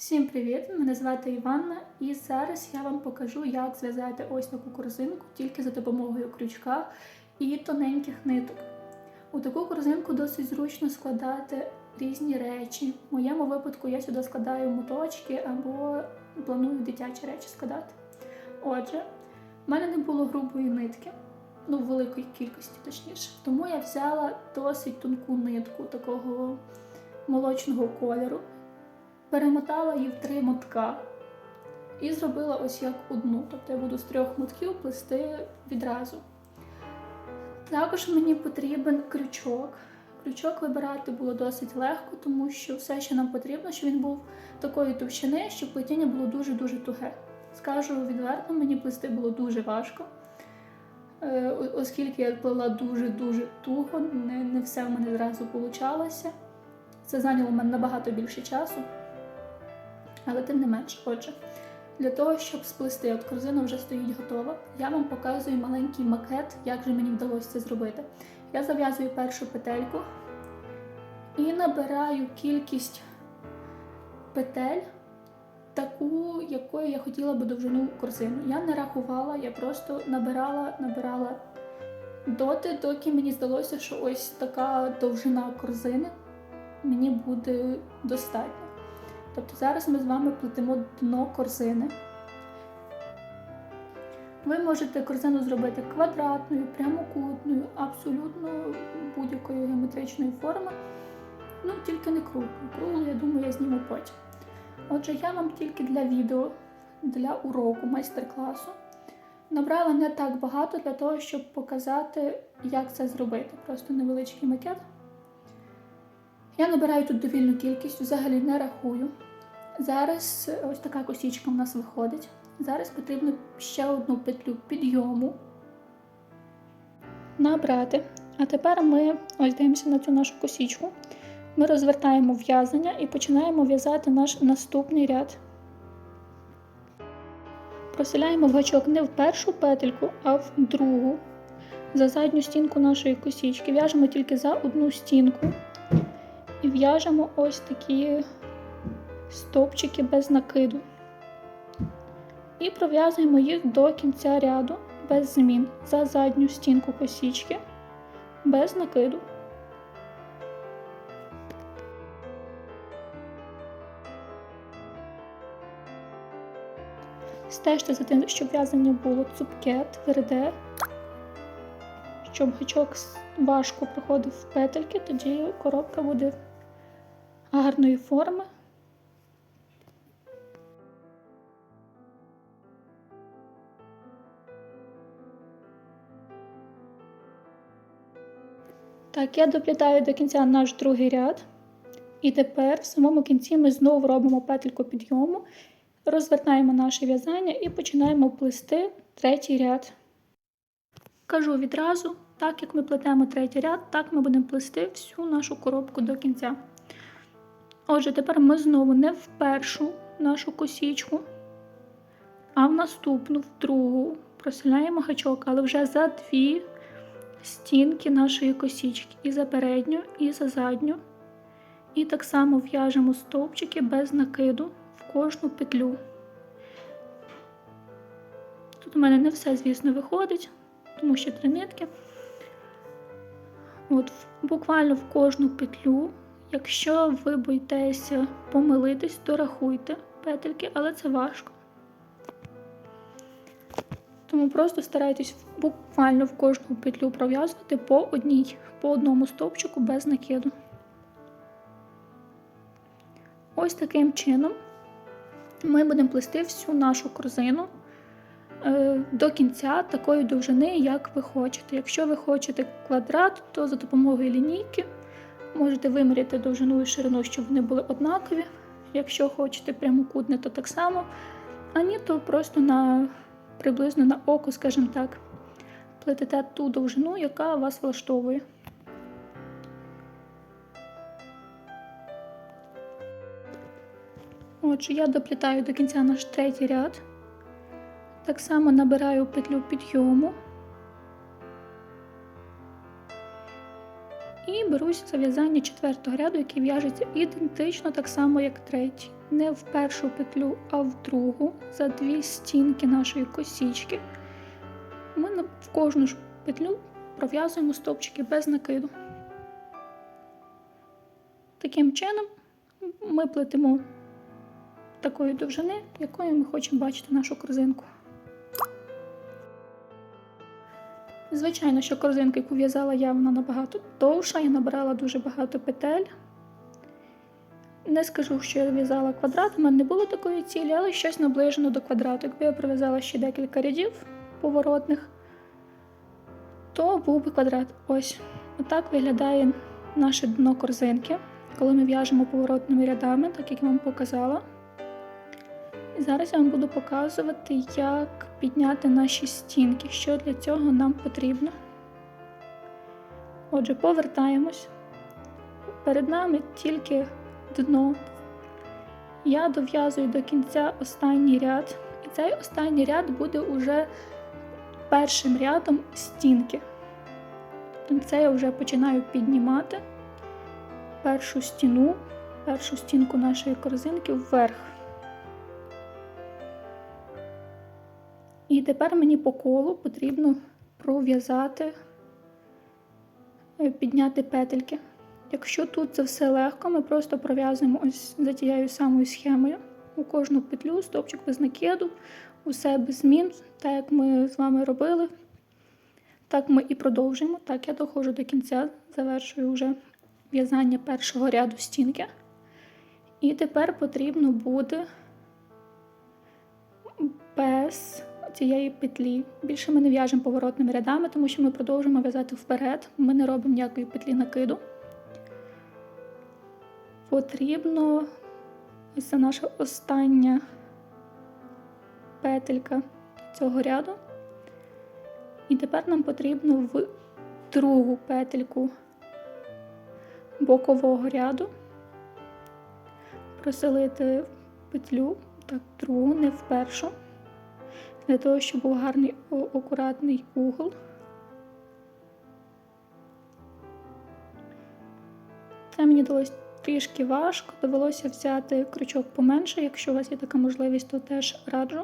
Всім привіт! Мене звати Іванна, і зараз я вам покажу, як зв'язати ось таку корзинку тільки за допомогою крючка і тоненьких ниток. У таку корзинку досить зручно складати різні речі. В моєму випадку я сюди складаю моточки або планую дитячі речі складати. Отже, в мене не було грубої нитки, ну великої кількості точніше. Тому я взяла досить тонку нитку такого молочного кольору перемотала її в три мотка і зробила ось як одну. Тобто я буду з трьох мотків плести відразу. Також мені потрібен крючок. Крючок вибирати було досить легко, тому що все, що нам потрібно, щоб він був такої товщини, щоб плетіння було дуже-дуже туге. Скажу відверто, мені плести було дуже важко, Е, оскільки я плела дуже-дуже туго, не, все в мене зразу получалося. Це зайняло мене набагато більше часу. Але тим не менш, отже, для того, щоб сплести, от корзина вже стоїть готова, я вам показую маленький макет, як же мені вдалося це зробити. Я зав'язую першу петельку і набираю кількість петель, таку, якою я хотіла би довжину корзини. Я не рахувала, я просто набирала, набирала доти, доки мені здалося, що ось така довжина корзини мені буде достатньо. Тобто зараз ми з вами плетемо дно корзини. Ви можете корзину зробити квадратною, прямокутною, абсолютно будь-якої геометричної форми. Ну, тільки не круглу. Круглу, я думаю, я зніму потім. Отже, я вам тільки для відео, для уроку, майстер-класу набрала не так багато для того, щоб показати, як це зробити. Просто невеличкий макет. Я набираю тут довільну кількість, взагалі не рахую. Зараз ось така косічка в нас виходить. Зараз потрібно ще одну петлю підйому набрати. А тепер ми ось дивимося на цю нашу косічку. Ми розвертаємо в'язання і починаємо в'язати наш наступний ряд. Проселяємо в гачок не в першу петельку, а в другу. За задню стінку нашої косічки. В'яжемо тільки за одну стінку. І в'яжемо ось такі стовпчики без накиду. І пров'язуємо їх до кінця ряду без змін за задню стінку косічки без накиду. Стежте за тим, щоб в'язання було цупке, тверде, щоб гачок важко проходив в петельки, тоді коробка буде гарної форми. Так, я доплітаю до кінця наш другий ряд. І тепер в самому кінці ми знову робимо петельку підйому, розвертаємо наше в'язання і починаємо плести третій ряд. Кажу відразу, так як ми плетемо третій ряд, так ми будемо плести всю нашу коробку до кінця. Отже, тепер ми знову не в першу нашу косічку, а в наступну, в другу. Проселяємо гачок, але вже за дві стінки нашої косічки. І за передню, і за задню. І так само в'яжемо стовпчики без накиду в кожну петлю. Тут у мене не все, звісно, виходить, тому що три нитки. От, буквально в кожну петлю. Якщо ви боїтеся помилитись, то рахуйте петельки, але це важко. Тому просто старайтесь буквально в кожну петлю пров'язувати по одній, по одному стовпчику без накиду. Ось таким чином ми будемо плести всю нашу корзину е, до кінця такої довжини, як ви хочете. Якщо ви хочете квадрат, то за допомогою лінійки можете виміряти довжину і ширину, щоб вони були однакові. Якщо хочете прямокутне, то так само. А ні, то просто на приблизно на око, скажімо так, плетете ту довжину, яка вас влаштовує. Отже, я доплітаю до кінця наш третій ряд. Так само набираю петлю підйому і берусь за в'язання четвертого ряду, який в'яжеться ідентично так само, як третій. не в першу петлю, а в другу за дві стінки нашої косічки. Ми в кожну ж петлю пров'язуємо стовпчики без накиду. Таким чином ми плетемо такої довжини, якою ми хочемо бачити нашу корзинку. Звичайно, що корзинка, яку в'язала я, вона набагато довша, я набирала дуже багато петель. Не скажу, що я в'язала квадрат, у мене не було такої цілі, але щось наближено до квадрату. Якби я пров'язала ще декілька рядів поворотних, то був би квадрат. Ось. Отак виглядає наше дно корзинки, коли ми в'яжемо поворотними рядами, так як я вам показала. І зараз я вам буду показувати, як підняти наші стінки, що для цього нам потрібно. Отже, повертаємось. Перед нами тільки дно. Я дов'язую до кінця останній ряд, і цей останній ряд буде уже першим рядом стінки. Це я вже починаю піднімати першу стіну, першу стінку нашої корзинки вверх. І тепер мені по колу потрібно пров'язати, е, підняти петельки. Якщо тут це все легко, ми просто пров'язуємо ось за тією самою схемою у кожну петлю, стовпчик без накиду, усе без змін, так як ми з вами робили. Так ми і продовжуємо. Так, я доходжу до кінця, завершую вже в'язання першого ряду стінки. І тепер потрібно буде без цієї петлі. Більше ми не в'яжемо поворотними рядами, тому що ми продовжуємо в'язати вперед. Ми не робимо ніякої петлі накиду. Потрібно ось це наша остання петелька цього ряду. І тепер нам потрібно в другу петельку бокового ряду проселити петлю, так, другу, не в першу, для того, щоб був гарний акуратний угол. Це мені далось трішки важко, довелося взяти крючок поменше. Якщо у вас є така можливість, то теж раджу.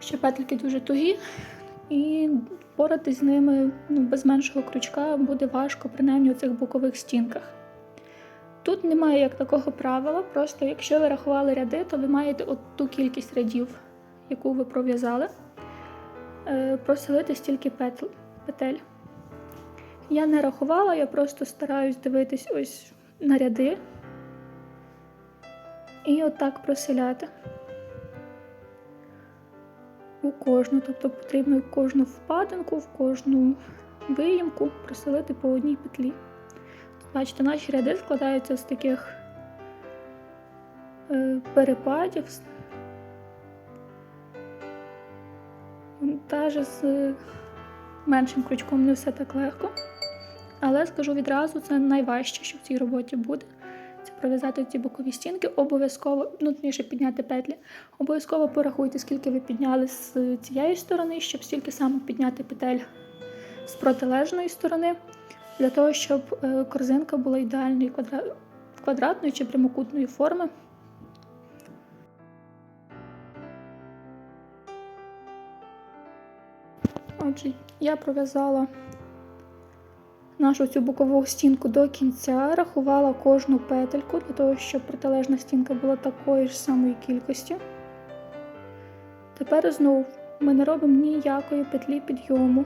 Ще петельки дуже тугі, і впоратись з ними ну, без меншого крючка буде важко, принаймні у цих бокових стінках. Тут немає як такого правила, просто якщо ви рахували ряди, то ви маєте от ту кількість рядів, яку ви пров'язали, е, проселити стільки петель. Я не рахувала, я просто стараюсь дивитись ось на ряди і отак проселяти у кожну, тобто потрібно в кожну впадинку, в кожну виїмку проселити по одній петлі. Бачите, наші ряди складаються з таких е, перепадів, Теж з меншим крючком не все так легко. Але скажу відразу, це найважче, що в цій роботі буде. Це пров'язати ці бокові стінки, обов'язково, ну точніше підняти петлі. Обов'язково порахуйте, скільки ви підняли з цієї сторони, щоб стільки само підняти петель з протилежної сторони, для того, щоб е, корзинка була ідеальної квадратної чи прямокутної форми. Отже, я пров'язала нашу цю бокову стінку до кінця, рахувала кожну петельку для того, щоб протилежна стінка була такої ж самої кількості. Тепер знову ми не робимо ніякої петлі підйому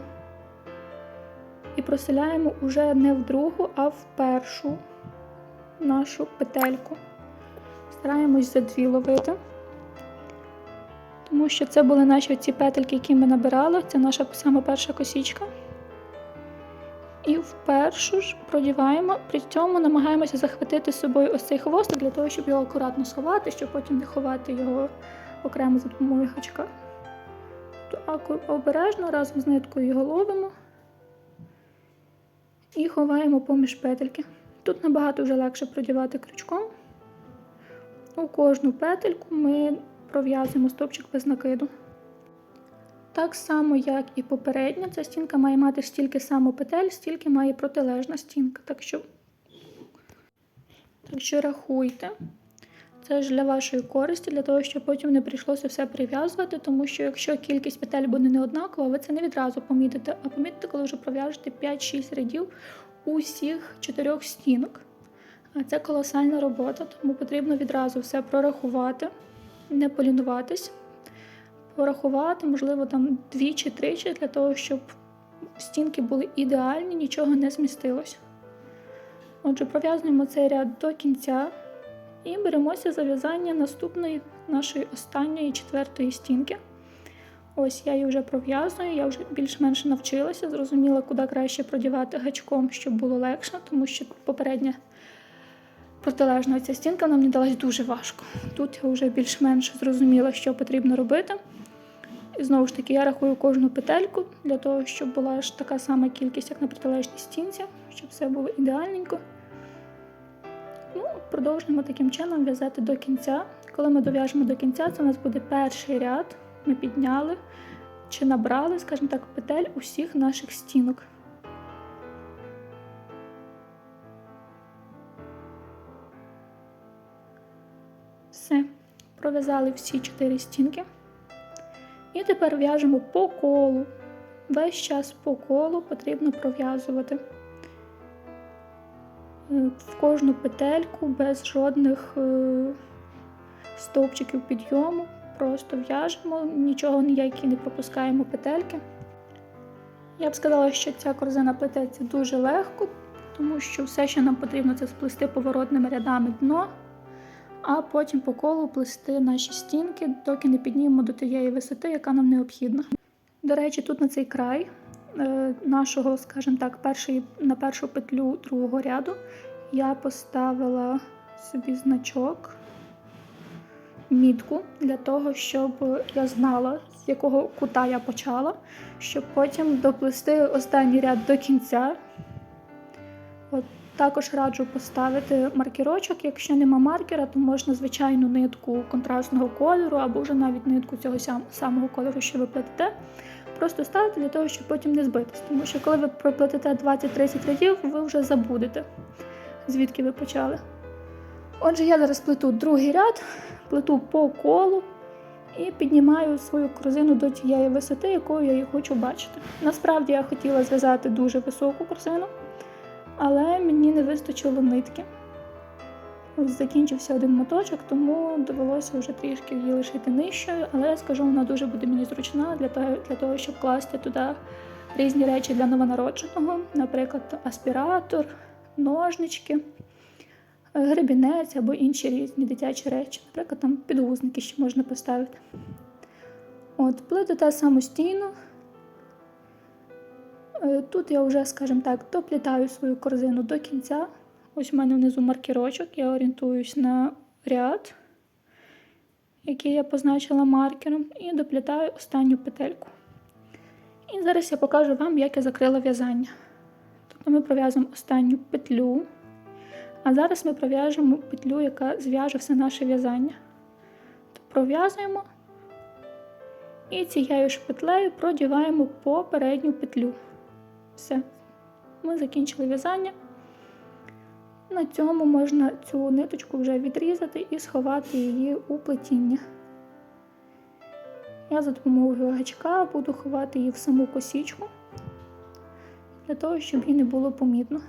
і проселяємо уже не в другу, а в першу нашу петельку. Стараємось за дві ловити. Тому що це були наші ці петельки, які ми набирали. Це наша сама перша косічка. І впершу ж продіваємо, при цьому намагаємося захватити з собою ось цей хвостик для того, щоб його акуратно сховати, щоб потім не ховати його окремо за допомогою гачка. Обережно разом з ниткою його ловимо і ховаємо поміж петельки. Тут набагато вже легше продівати крючком. У кожну петельку ми пров'язуємо стовпчик без накиду. Так само, як і попередня, ця стінка має мати стільки само петель, стільки має протилежна стінка. Так що, так що рахуйте. Це ж для вашої користі, для того, щоб потім не прийшлося все прив'язувати, тому що якщо кількість петель буде не однакова, ви це не відразу помітите, а помітите, коли вже пров'яжете 5-6 рядів усіх чотирьох стінок. Це колосальна робота, тому потрібно відразу все прорахувати, не полінуватись, порахувати, можливо, там двічі-тричі, для того, щоб стінки були ідеальні, нічого не змістилось. Отже, пров'язуємо цей ряд до кінця і беремося за в'язання наступної нашої останньої четвертої стінки. Ось я її вже пров'язую, я вже більш-менш навчилася, зрозуміла, куди краще продівати гачком, щоб було легше, тому що попередня протилежна ця стінка нам не далась дуже важко. Тут я вже більш-менш зрозуміла, що потрібно робити. І знову ж таки, я рахую кожну петельку для того, щоб була ж така сама кількість, як на протилежній стінці, щоб все було ідеальненько. Ну, продовжуємо таким чином в'язати до кінця. Коли ми дов'яжемо до кінця, це у нас буде перший ряд. Ми підняли чи набрали, скажімо так, петель усіх наших стінок. Пров'язали всі чотири стінки. І тепер в'яжемо по колу. Весь час по колу потрібно пров'язувати Е, в кожну петельку без жодних е, стовпчиків підйому. Просто в'яжемо, нічого ніякі не пропускаємо петельки. Я б сказала, що ця корзина плететься дуже легко, тому що все, що нам потрібно, це сплести поворотними рядами дно, а потім по колу плести наші стінки, доки не піднімемо до тієї висоти, яка нам необхідна. До речі, тут на цей край е, нашого, скажімо так, першої, на першу петлю другого ряду я поставила собі значок, мітку для того, щоб я знала, з якого кута я почала, щоб потім доплести останній ряд до кінця. От, також раджу поставити маркерочок. Якщо нема маркера, то можна звичайну нитку контрастного кольору або вже навіть нитку цього самого кольору, що ви плетете. Просто ставити для того, щоб потім не збитись. Тому що коли ви проплетете 20-30 рядів, ви вже забудете, звідки ви почали. Отже, я зараз плету другий ряд, плету по колу і піднімаю свою корзину до тієї висоти, якою я її хочу бачити. Насправді я хотіла зв'язати дуже високу корзину, але мені не вистачило нитки. Закінчився один моточок, тому довелося вже трішки її лишити нижчою, але я скажу, вона дуже буде мені зручна для того, щоб класти туди різні речі для новонародженого, наприклад, аспіратор, ножнички, гребінець або інші різні дитячі речі. Наприклад, там підгузники ще можна поставити. От, плетете самостійно. Е, Тут я вже, скажімо так, доплітаю свою корзину до кінця. Ось у мене внизу маркерочок, я орієнтуюсь на ряд, який я позначила маркером, і доплітаю останню петельку. І зараз я покажу вам, як я закрила в'язання. Тобто ми пров'язуємо останню петлю, а зараз ми пров'яжемо петлю, яка зв'яже все наше в'язання. Пров'язуємо і цією ж петлею продіваємо попередню петлю. Все, ми закінчили в'язання. На цьому можна цю ниточку вже відрізати і сховати її у плетіння. Я за допомогою гачка буду ховати її в саму косічку, для того, щоб її не було помітно.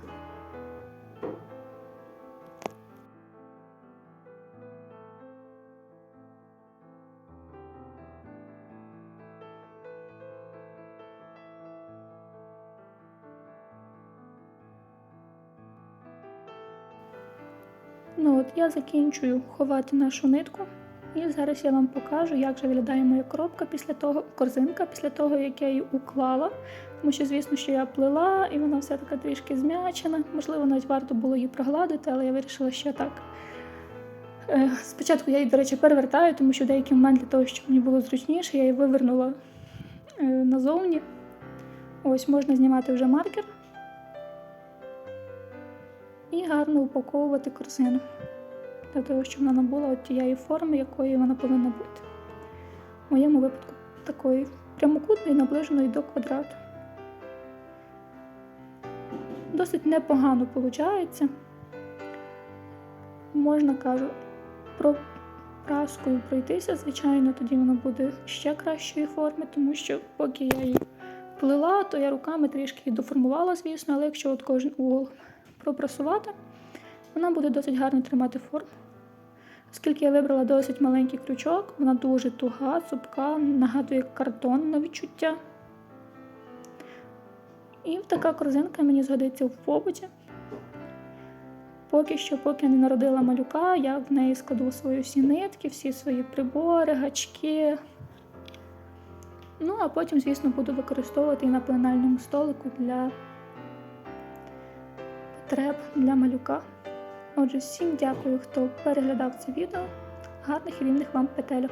Я закінчую ховати нашу нитку. І зараз я вам покажу, як же виглядає моя коробка після того, корзинка після того, як я її уклала. Тому що, звісно, що я плела, і вона вся така трішки зм'ячена. Можливо, навіть варто було її прогладити, але я вирішила, що так. Е, Спочатку я її, до речі, перевертаю, тому що в деякий момент для того, щоб мені було зручніше, я її вивернула е, назовні. Ось можна знімати вже маркер і гарно упаковувати корзину для того, щоб вона набула от тієї форми, якої вона повинна бути. В моєму випадку такої прямокутної, наближеної до квадрату. Досить непогано виходить. Можна кажу, про праскою пройтися, звичайно, тоді вона буде ще кращої форми, тому що поки я її плела, то я руками трішки її доформувала, звісно, але якщо от кожен угол пропрасувати, вона буде досить гарно тримати форму. Оскільки я вибрала досить маленький крючок, вона дуже туга, цупка, нагадує картон на відчуття. І така корзинка мені згодиться в побуті. Поки що, поки не народила малюка, я в неї складу свої всі нитки, всі свої прибори, гачки. Ну, а потім, звісно, буду використовувати і на пленальному столику для потреб для малюка. Отже, всім дякую, хто переглядав це відео. Гарних і рівних вам петельок!